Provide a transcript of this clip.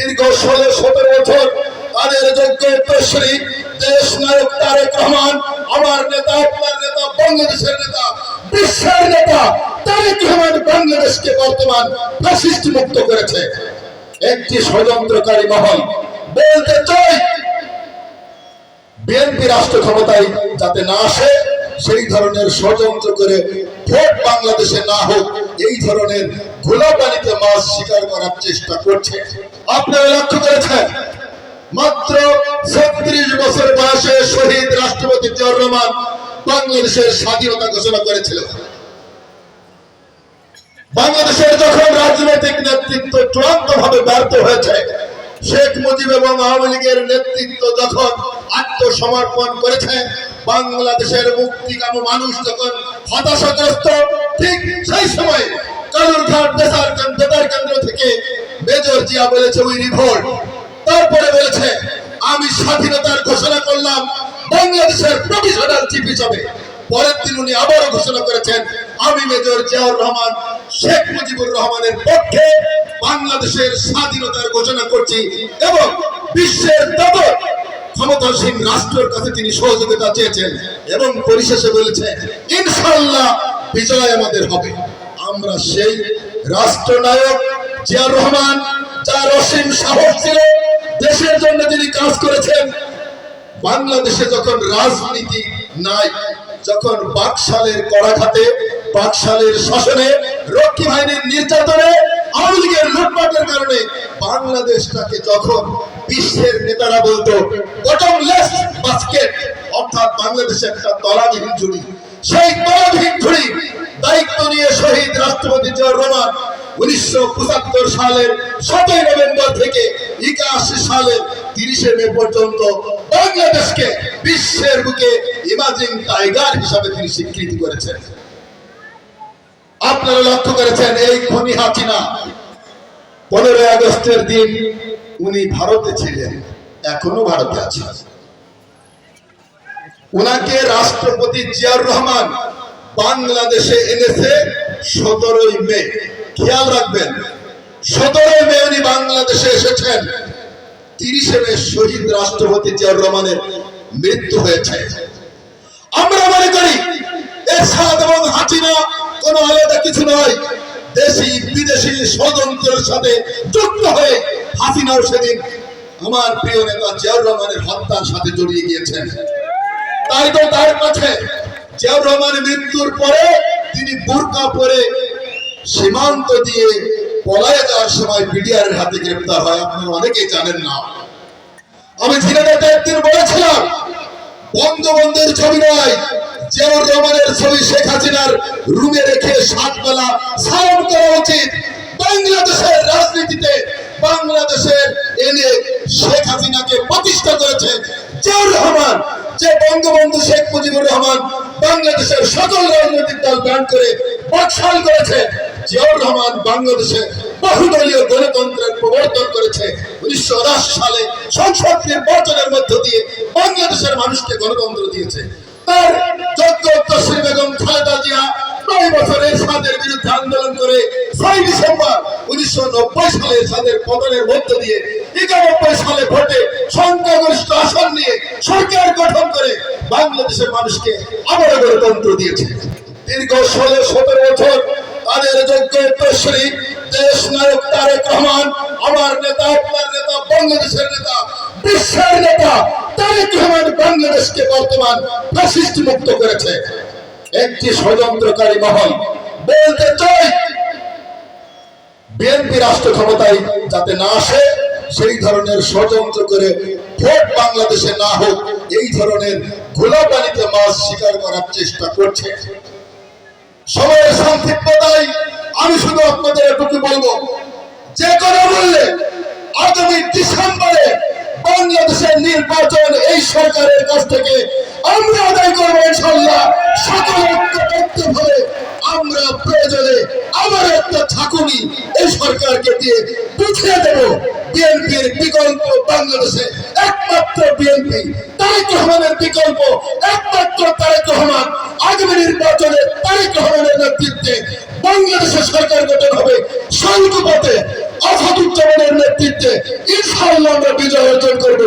দীর্ঘ ষোলো সতেরো বছর তাদের যোগ্য উত্তরসূরি দেশ নায়ক তারেক রহমান, আমার নেতা, আপনার নেতা, বাংলাদেশের নেতা, বিশ্বের নেতা তারেক রহমান বাংলাদেশকে বর্তমান ফ্যাসিস্ট মুক্ত করেছে। একটি ষড়যন্ত্রকারী মহল। বলতে চাই, বিএনপি রাষ্ট্র ক্ষমতায় যাতে না আসে, সেই ধরনের ষড়যন্ত্র করে ভোট বাংলাদেশে না হোক, এই ধরনের ঘোলা মাছ শিকার করার চেষ্টা করছে। আপনারা লক্ষ্য করেছেন? মাত্র ছত্রিশ বছর বয়সে শহীদ রাষ্ট্রপতি জিয়াউর বাংলাদেশের স্বাধীনতা ঘোষণা করেছিল বাংলাদেশের যখন রাজনৈতিক নেতৃত্ব চূড়ান্ত ভাবে ব্যর্থ হয়েছে, শেখ মুজিব এবং আওয়ামী লীগের নেতৃত্ব যখন আত্মসমর্পণ করেছে, বাংলাদেশের মুক্তিকাম মানুষ যখন হতাশাগ্রস্ত, ঠিক সেই সময় কালুরঘাট বেতার বেতার কেন্দ্র থেকে মেজর জিয়া বলেছে উই রিভোল্ট তারপরে বলেছে, আমি স্বাধীনতার ঘোষণা করলাম, বাংলাদেশের প্রভিশনাল চিফ হিসাবে। পরের দিন উনি আবারও ঘোষণা করেছেন, আমি মেজর জিয়াউর রহমান, শেখ মুজিবুর রহমানের পক্ষে বাংলাদেশের স্বাধীনতার ঘোষণা করছি এবং বিশ্বের দাদর ক্ষমতাসীন রাষ্ট্রের কাছে তিনি সহযোগিতা চেয়েছেন এবং পরিশেষে বলেছেন ইনশাল্লাহ বিজয় আমাদের হবে। আমরা সেই রাষ্ট্রনায়ক জিয়াউর রহমান, যার অসীম সাহস ছিল, দেশের জন্য তিনি কাজ করেছেন। বাংলাদেশে যখন রাজনীতি নাই, যখন বাকশালের করাঘাতে বাকশালের শাসনে, রক্ষী বাহিনীর নির্যাতনে, আওয়ামী লীগের লুটপাটের কারণে বাংলাদেশটাকে যখন বিশ্বের নেতারা বলতো বটমলেস বাস্কেট অর্থাৎ বাংলাদেশে একটা তলাবিহীন ঝুড়ি সেই তলাবিহীন বাংলাদেশকে বিশ্বের বুকে ইমাজিং টাইগার হিসাবে তিনি স্বীকৃতি করেছেন। আপনারা লক্ষ্য করেছেন এই খনি হাসিনা, পনেরোই আগস্টের দিন উনি ভারতে ছিলেন, এখনও ভারতে আছেন। উনাকে রাষ্ট্রপতি জিয়াউর রহমান বাংলাদেশে এনেছে সতেরোই মে। খেয়াল রাখবেন, সতেরোই মে উনি বাংলাদেশে এসেছেন। তিরিশে মে শহীদ রাষ্ট্রপতি জিয়াউর রহমানের মৃত্যু হয়েছে। আমরা মনে করি, এরশাদ এবং হাসিনা কোনো আলাদা কিছু নয়। দেশি, বিদেশি ষড়যন্ত্রের সাথে যুক্ত হয়ে হাসিনাও সেদিন আমার প্রিয় নেতা জিয়াউর রহমানের হত্যার সাথে জড়িয়ে গিয়েছেন। তাই তো তার কাছে জিয়াউর রহমানের মৃত্যুর পরে তিনি বোরকা পরে সীমান্ত দিয়ে পলায়ে যাওয়ার সময় বিডিআর হাতে গ্রেপ্তার হয়। আপনারা অনেকেই জানেন না। আমি ঝিনাইদহতে একদিন বলেছিলাম বঙ্গবন্ধুর ছবি নয়, জিয়াউর রহমানের ছবি শেখ হাসিনার রুমে রেখে সাত বেলা করা উচিত। বাংলাদেশের রাজনীতিতে বাংলাদেশের এনে শেখ হাসিনাকে প্রতিষ্ঠা করেছে জিয়াউর রহমান, যে বঙ্গবন্ধু শেখ মুজিবুর রহমান বাংলাদেশের সকল রাজনৈতিক দল ব্যান করে বাকশাল করেছে। জিয়াউর রহমান বাংলাদেশে বহুদলীয় গণতন্ত্রের প্রবর্তন করেছে। উনিশশো সালে সংসদ নির্বাচনের মধ্য দিয়ে বাংলাদেশের মানুষকে গণতন্ত্র দিয়েছে। তার যোগ্য উত্তরসূরি বেগম খালেদা জিয়া নয় বছরের সাদের বিরুদ্ধে আন্দোলন করে ছয় ডিসেম্বর উনিশশো নব্বই সালে সাদের পতনের মধ্য দিয়ে একানব্বই সালে ভোটে সরকার গঠন করে বাংলাদেশের মানুষকে আবারও গণতন্ত্র দিয়েছে। দীর্ঘ ষোলো, সতেরো বছর তাদের যোগ্য উত্তরসূরি দেশ নায়ক তারেক রহমান, আমার নেতা, আপনার নেতা, বাংলাদেশের নেতা, বিশ্বের নেতা তারেক রহমান বাংলাদেশকে বর্তমান ফ্যাসিস্ট মুক্ত করেছে। একটি ষড়যন্ত্রকারী মহল বলতে চাই, বিএনপি রাষ্ট্র ক্ষমতায় যাতে না আসে, সেই ধরনের ষড়যন্ত্র করে ভোট বাংলাদেশে না হোক, এই ধরনের ঘোলা পানিতে মাছ শিকার করার চেষ্টা করছে। সময়ের সংক্ষিপ্ততায় আমি শুধু আপনাদের এটুকু বলব, যে কোনো মূল্যে আগামী ডিসেম্বরে বাংলাদেশের নির্বাচন এই সরকারের কাছ থেকে আমরা আদায় করব ইনশাল্লাহ সকল ঐক্যবদ্ধ ভাবে আমরা প্রয়োজনে আবার একটা ঝাঁকুনি এই সরকারকে দিয়ে বিকল্প বাংলাদেশে একমাত্র রহমান। আগামী নির্বাচনে তারেক রহমানের নেতৃত্বে বাংলাদেশের সরকার গঠন হবে শান্তি পথে আসাদুজ্জামানের নেতৃত্বে। ইনশাআল্লাহ বিজয় অর্জন করব।